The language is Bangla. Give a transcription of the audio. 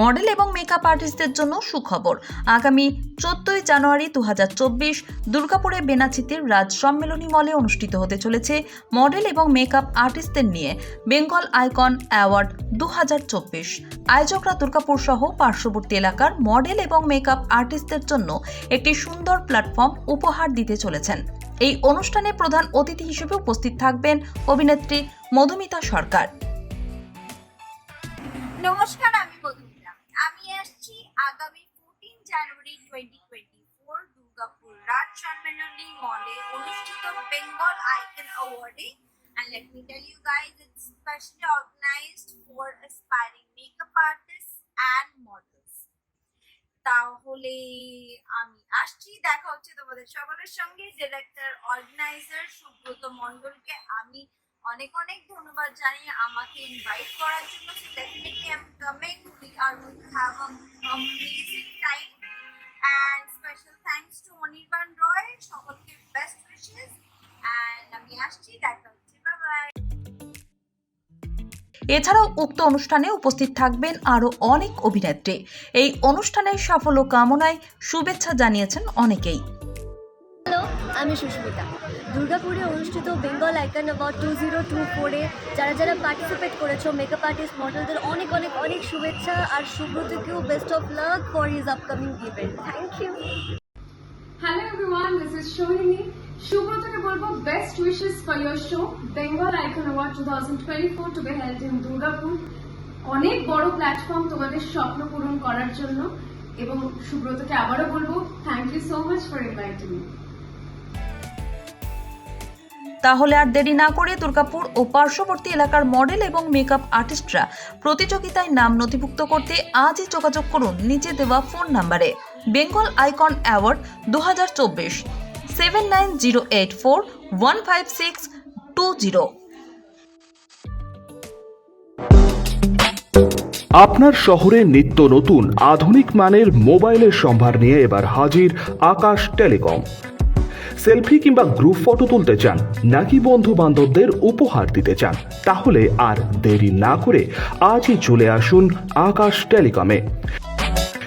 মডেল এবং মেকআপ আর্টিস্টদের জন্য সুখবর। আগামী চোদ্দই জানুয়ারি দু হাজার চব্বিশ দুর্গাপুরে বেনাচিতির রাজ সম্মেলনী মলে অনুষ্ঠিত হতে চলেছে মডেল এবং মেকআপ আর্টিস্টদের নিয়ে বেঙ্গল আইকন অ্যাওয়ার্ড দু হাজার চব্বিশ। আয়োজকরা দুর্গাপুর সহ পার্শ্ববর্তী এলাকার মডেল এবং মেকআপ আর্টিস্টদের জন্য একটি সুন্দর প্ল্যাটফর্ম উপহার দিতে চলেছেন। এই অনুষ্ঠানে প্রধান অতিথি হিসেবে উপস্থিত থাকবেন অভিনেত্রী মধুমিতা সরকার। নমস্কার, আমি আসছি আগামী fourteen January twenty twenty four Durgapur Raj Sammeloni মলে অনুষ্ঠিত Bengal অ্যাওয়ার্ডে and let me tell you guys, it's specially organized for aspiring makeup artists and models. তাহলে আমি আসছি, দেখা হচ্ছে তোমাদের সকলের সঙ্গে। ডিরেক্টর অর্গানাইজার সুব্রত মণ্ডলকে আমি অনেক অনেক ধন্যবাদ জানিয়ে আমাকে ইনভাইট করার জন্য। Definitely I am coming we are to have a amazing সকলকে বেস্ট উইশেস অ্যান্ড আমি আসছি দেখা হচ্ছে বাই বাই এছাড়াও উক্ত অনুষ্ঠানে উপস্থিত থাকবেন আরও অনেক অভিনেত্রী। এই অনুষ্ঠানের সাফল্য কামনায় শুভেচ্ছা জানিয়েছেন অনেকেই। হ্যালো আমি সুস্মিতা। দুর্গাপুরে অনুষ্ঠিত Bengal icon award two zero two ফোরে যারা যারা পার্টিসিপেট করেছ মেকআপ আর্টিস্ট মডেলদের অনেক অনেক অনেক শুভেচ্ছা আর সুব্রতকেও best of luck for his upcoming event thank you everyone, this is Shohini. Shubhrataকে বলব best wishes for your show Bengal Icon Award 2024 to be held in Durgapur. অনেক বড় প্ল্যাটফর্ম তোমাদের স্বপ্ন পূরণ করার জন্য এবং সুব্রতকে আবারও বলব thank you so much for inviting তাহলে আর দেরি না করে দুর্গাপুর ও পার্শ্ববর্তী এলাকার মডেল এবং মেকআপ আর্টিস্টরা প্রতিযোগিতায় নাম নথিভুক্ত করতে আজই যোগাযোগ করুন নিচে দেওয়া ফোন নাম্বারে বেঙ্গল আইকন অ্যাওয়ার্ড দু হাজার চব্বিশ seven nine zero eight four one five six two zero আপনার শহরে নিত্য নতুন আধুনিক মানের মোবাইলের সম্ভার নিয়ে এবার হাজির আকাশ টেলিকম। সেলফি কিংবা গ্রুপ ফটো তুলতে চান, নাকি বন্ধু বান্ধবদের উপহার দিতে চান, তাহলে আর দেরি না করে আজই চলে আসুন আকাশ টেলিকমে।